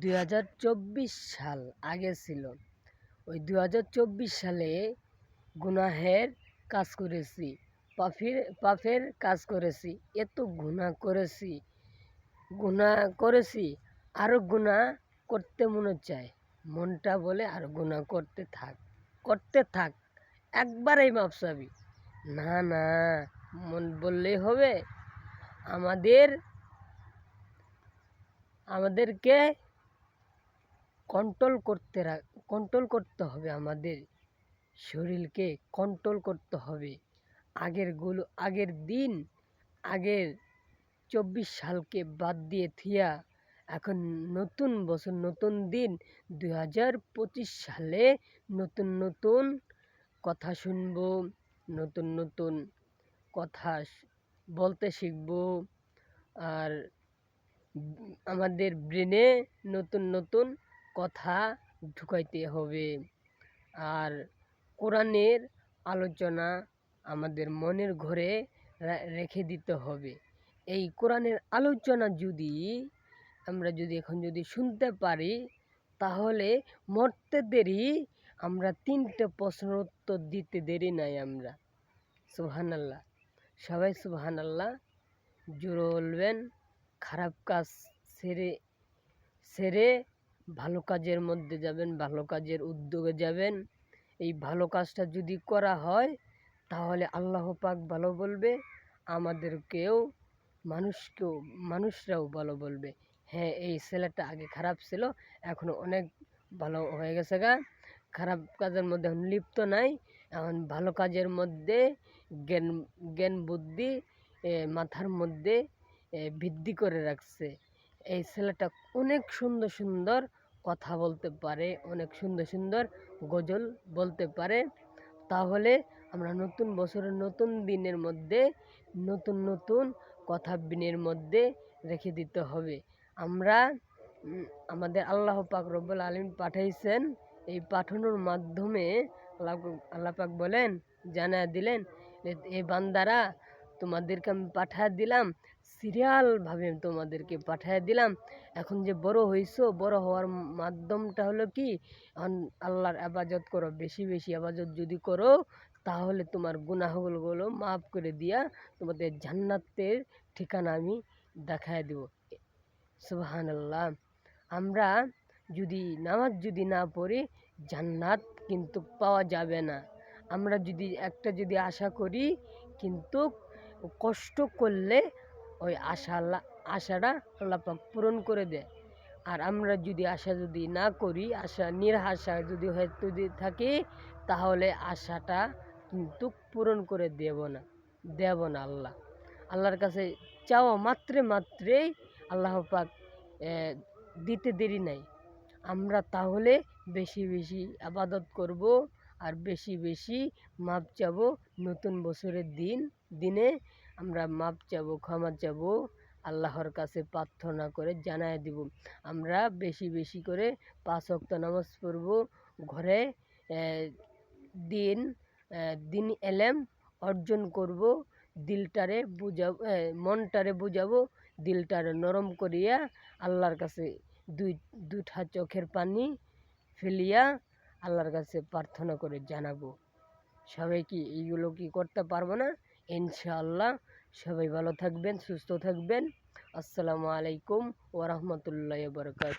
দু হাজার চব্বিশ সাল আগে ছিল। ওই দু হাজার চব্বিশ সালে গুনাহের কাজ করেছি, পাফির পাপের কাজ করেছি, এত গুনাহ করেছি গুনাহ করেছি আরও গুনাহ করতে মনে চায়। মনটা বলে আর গুনাহ করতে থাক করতে থাক, একবারেই মাপ চাবি। না না, মন বললেই হবে। আমাদের, আমাদেরকে কন্ট্রোল করতে কন্ট্রোল করতে হবে আমাদের শরীরকে কন্ট্রোল করতে হবে। আগেরগুলো আগের দিন, আগের চব্বিশ সালকে বাদ দিয়ে থিয়া এখন নতুন বছর, নতুন দিন দুই হাজার পঁচিশ সালে নতুন নতুন কথা শুনব, নতুন নতুন কথা বলতে শিখব আর আমাদের ব্রেনে নতুন নতুন কথা ঢুকাইতে হবে। আর কোরআনের আলোচনা আমাদের মনের ঘরে রেখে দিতে হবে। এই কোরআনের আলোচনা যদি আমরা যদি এখন যদি শুনতে পারি, তাহলে মরতে দেরি, আমরা তিনটে প্রশ্নের উত্তর দিতে দেরি নাই আমরা। সুহান আল্লাহ সবাই সুহান আল্লাহ জোরে বলবেন, খারাপ কাজ সেরে সেরে ভালো কাজের মধ্যে যাবেন, ভালো কাজের উদ্যোগে যাবেন। এই ভালো কাজটা যদি করা হয়, তাহলে আল্লাহ পাক ভালো বলবে, আমাদেরকেও, মানুষকেও, মানুষরাও ভালো বলবে। হ্যাঁ এই ছেলেটা আগে খারাপ ছিল, এখন অনেক ভালো হয়ে গেছে গা। খারাপ কাজের মধ্যে এখন লিপ্ত নাই, এখন ভালো কাজের মধ্যে জ্ঞান জ্ঞান বুদ্ধি মাথার মধ্যে বৃদ্ধি করে রাখছে। এই ছেলেটা অনেক সুন্দর সুন্দর কথা বলতে পারে, অনেক সুন্দর সুন্দর গজল বলতে পারে। তাহলে আমরা নতুন বছরের নতুন দিনের মধ্যে, নতুন নতুন কথা বিনের মধ্যে রেখে দিতে হবে। আমরা আমাদের আল্লাহ পাক রব্বুল আলম পাঠাইছেন, এই পাঠানোর মাধ্যমে আল্লাহ আল্লাহ পাক বলেন জানা দিলেন এই বান্দারা তোমাদেরকে আমি পাঠা দিলাম সিরিয়ালভাবে তোমাদেরকে পাঠিয়ে দিলাম। এখন যে বড় হইছো, বড় হওয়ার মাধ্যমটা হলো কি? আল্লাহর আবাজত করো, বেশি বেশি আবাজত যদি করো, তাহলে তোমার গুনাহগুলো মাফ করে দিয়া তোমাদের জান্নাতের ঠিকানা আমি দেখায় দেব। সুবাহান আল্লাহ আমরা যদি নামাজ যদি না পড়ি, জান্নাত কিন্তু পাওয়া যাবে না। আমরা যদি একটা যদি আশা করি, কিন্তু কষ্ট করলে ওই আশা আল্লাহ আশাটা আল্লাপাক পূরণ করে দেয়। আর আমরা যদি আশা যদি না করি, আশা নিরাশা যদি হয়ে যদি থাকি, তাহলে আশাটা কিন্তু পূরণ করে দেব না দেব না আল্লাহ। আল্লাহর কাছে চাওয়া মাত্রে মাত্রেই আল্লাহ পাক দিতে দেরি নাই। আমরা তাহলে বেশি বেশি আবাদত করব আর বেশি বেশি মাপ চাবো নতুন বছরের দিন, দিনে। আমরা মাপ চাবো, ক্ষমা চাবো, আল্লাহর কাছে প্রার্থনা করে জানায় দিব। আমরা বেশি বেশি করে পাঁচ অক্ত নামাজ পড়ব, ঘরে দিন দিন এলেম অর্জন করব, দিলটারে বুঝাবো মনটারে বুঝাবো, দিলটারে নরম করিয়া আল্লাহর কাছে দুই দুটা চোখের পানি ফেলিয়া আল্লাহর কাছে প্রার্থনা করে জানাব। সবাই কি এইগুলো কি করতে পারব না? ইনশাআল্লাহ। সবাই ভালো থাকবেন, সুস্থ থাকবেন। আসসালামু আলাইকুম ওরহমতুল্লাহ বরকাত